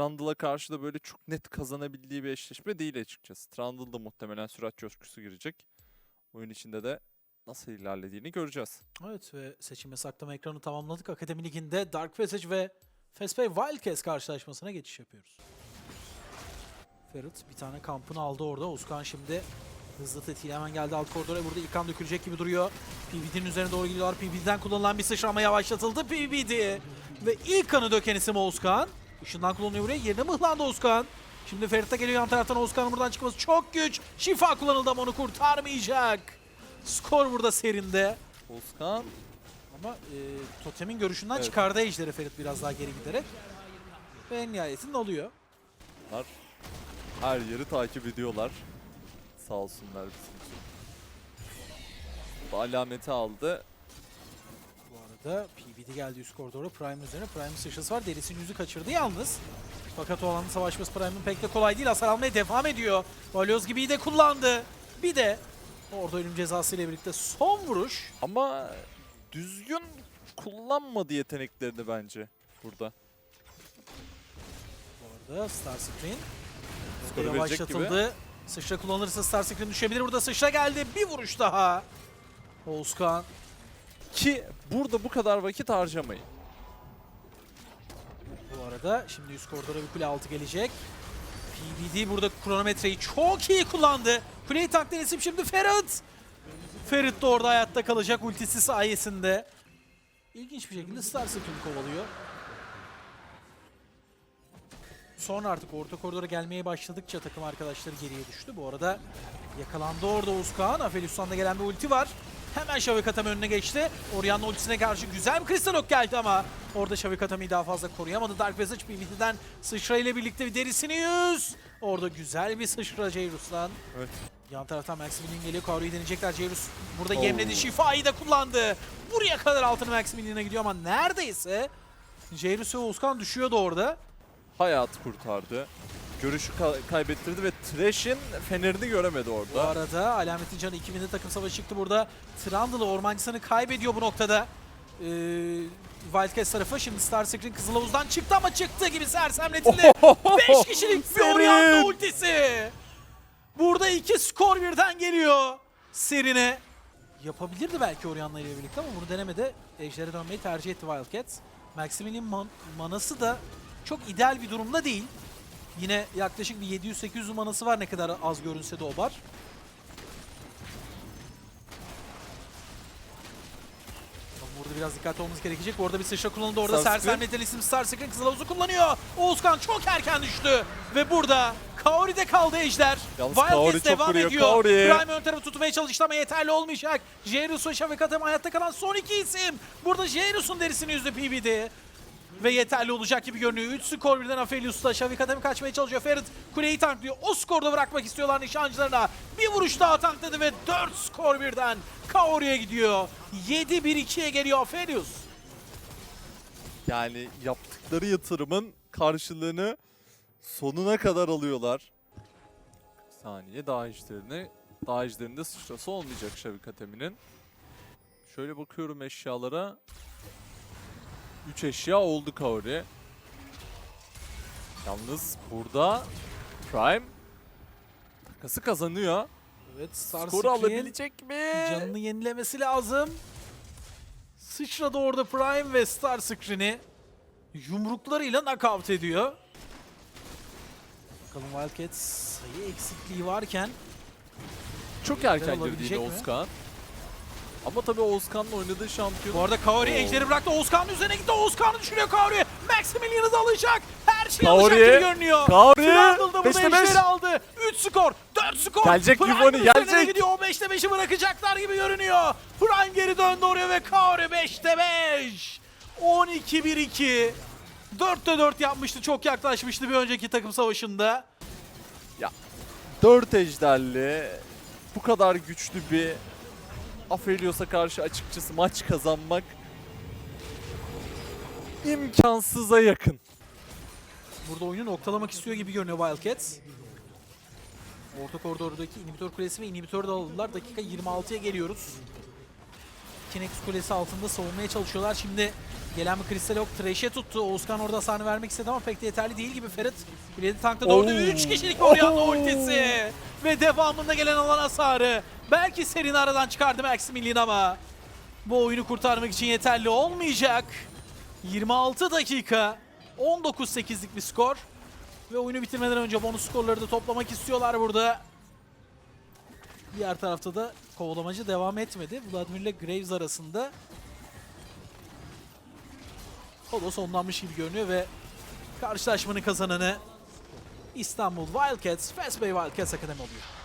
Trundle'a karşı da böyle çok net kazanabildiği bir eşleşme değil açıkçası. Trundle da muhtemelen sürat coşkusu girecek. Oyun içinde de nasıl ilerlediğini göreceğiz. Evet ve seçim ve saklama ekranı tamamladık. Akademi Ligi'nde Dark Passage ve Fespay Wildcats karşılaşmasına geçiş yapıyoruz. Ferit bir tane kampını aldı orada. Oskan şimdi hızlı tetiğiyle hemen geldi alt koridora. Burada ilk kan dökülecek gibi duruyor. PBD'nin üzerine doğru gidiyorlar. PBD'den kullanılan bir sıçrama yavaşlatıldı. PBD ve ilk kanı döken isim Oskan. Işından kullanıyor buraya. Yerine mıhlandı Oskan. Şimdi Ferit de geliyor yan taraftan Oskan'ın buradan çıkması çok güç. Şifa kullanıldı ama onu kurtarmayacak. Skor burada serinde. Oskan Ama e, totemin görüşünden Evet. çıkardı Ejder'i Ferit biraz daha geri giderek. Ve nihayetinde oluyor. Bunlar her yeri takip ediyorlar. Sağ olsunlar bizim için. Bu alameti aldı. Arada PBD geldi üst koridora. Prime üzerine. Prime sıçrası var. Derisinin yüzü kaçırdı yalnız. Fakat o alanda savaşması Prime'ın pek de kolay değil. Hasar almaya devam ediyor. Balyoz gibi de kullandı. Bir de orada ölüm cezası ile birlikte son vuruş. Ama düzgün kullanmadı yeteneklerini bence burada. Bu arada Star Screen. Skoru verecek gibi. yavaşlatıldı. Sıçra kullanırsa Star Screen düşebilir. Burada sıçra geldi. Bir vuruş daha. Oğuzkan Ki burada bu kadar vakit harcamayın. Bu arada şimdi üst koridora bir kule altı gelecek. PBD burada kronometreyi çok iyi kullandı. Kuleyi takdir isim şimdi Ferit. Ferit de orada hayatta kalacak ultisi sayesinde. İlginç bir şekilde Star Screen'i kovalıyor. Sonra artık orta koridora gelmeye başladıkça takım arkadaşları geriye düştü. Bu arada yakalandı orada Uzkan. Aphelios'tan da gelen bir ulti var. Hemen Şavik Atami önüne geçti. Orianna ultisine karşı güzel bir kristal ok geldi ama orada Şavik Atami'yi daha fazla koruyamadı. Dark Passage PvT'den sıçra ile birlikte bir derisini yüz. Orada güzel bir sıçra Jairus'tan. Evet. Yan taraftan Maximilian geliyor. Kaoru'yu deneyecekler. Jairus burada Oo. yemledi. Şifayı da kullandı. Buraya kadar altını Maximilian'a gidiyor ama neredeyse Jairus ve Oğuzkan düşüyordu orada. Hayatı kurtardı. Görüşü ka- kaybettirdi ve Thresh'in fenerini göremedi Bu orada. arada alametin canı 2000'de takım savaşı çıktı burada. Trundle'ı ormancısını kaybediyor bu noktada. Ee, Wildcats tarafı şimdi Star Screen Kızılavuz'dan çıktı ama çıktığı gibi sersemletildi. 5 kişilik bir Serin. ultisi. Burada iki skor birden geliyor serine. Yapabilirdi belki Orianna ile birlikte ama bunu denemedi. Ejder'e dönmeyi tercih etti Wildcats. Maximilian man- manası da çok ideal bir durumda değil. Yine yaklaşık bir 700-800 manası var ne kadar az görünse de o bar. Burada biraz dikkatli olmamız gerekecek. Bu arada bir sıçra kullanıldı. Orada sersemleten isim Star Screen Kızılavuz'u kullanıyor. Oğuzkan çok erken düştü. Ve burada Kaori'de kaldı Ejder. Yalnız Wildcats Kaori devam vuruyor. ediyor. Kaori. Prime ön tarafı tutmaya çalıştı ama yeterli olmayacak. Jairus ve Şafik Atem hayatta kalan son iki isim. Burada Jairus'un derisini yüzdü PBD. Ve yeterli olacak gibi görünüyor. 3 skor birden Aphelios'ta. Şavik Atemi kaçmaya çalışıyor. Ferit kuleyi tanklıyor. O skorda bırakmak istiyorlar nişancılarına. Bir vuruş daha tankladı ve 4 skor birden Kaori'ye gidiyor. 7-1-2'ye geliyor Aphelios. Yani yaptıkları yatırımın karşılığını sonuna kadar alıyorlar. Saniye daha işlerine. Daha işlerinde sıçrası olmayacak Şavik Atemi'nin. Şöyle bakıyorum eşyalara. 3 eşya oldu Kaori. Yalnız burada Prime takası kazanıyor. Evet Star Skoru Screen alabilecek mi? canını yenilemesi lazım. Sıçradı orada Prime ve Star Screen'i yumruklarıyla knockout ediyor. Bakalım Wildcats sayı eksikliği varken Çok erken girdi olabilecek yine mi? Ama tabii Oğuzkan'la oynadığı şampiyon. Bu arada Kaori ejderi bıraktı. Oğuzkan'ın üzerine gitti. Oğuzkan'ı düşürüyor Kaori. Maximilian'ı da alacak. Her şeyi Kaori, alacak gibi görünüyor. Kaori, da burada beşte beş. ejderi aldı. 3 skor, 4 skor. Gelecek üzerine gelecek. gidiyor. O 5'te 5'i bırakacaklar gibi görünüyor. Prime geri döndü oraya ve Kaori 5'te 5. 12-1-2. 4'te 4 yapmıştı. Çok yaklaşmıştı bir önceki takım savaşında. 4 ejderli bu kadar güçlü bir Aphelios'a karşı açıkçası maç kazanmak imkansıza yakın. Burada oyunu noktalamak istiyor gibi görünüyor Wildcats. Orta koridordaki inhibitor kulesi ve inhibitörü de aldılar. Dakika 26'ya geliyoruz. Kinex kulesi altında savunmaya çalışıyorlar. Şimdi Gelen bir kristal ok Thresh'e tuttu. Oğuzkan orada hasarını vermek istedi ama pek de yeterli değil gibi. Ferit Biledi tankta doğru. Oo. 3 kişilik Orianna ultisi. Ve devamında gelen alan hasarı. Belki serini aradan çıkardı Maximilian ama bu oyunu kurtarmak için yeterli olmayacak. 26 dakika 19-8'lik bir skor. Ve oyunu bitirmeden önce bonus skorları da toplamak istiyorlar burada. Diğer tarafta da kovalamacı devam etmedi. Vladimir ile Graves arasında o da sonlanmış gibi görünüyor ve karşılaşmanın kazananı İstanbul Wildcats, Fast Bay Wildcats Akademi oluyor.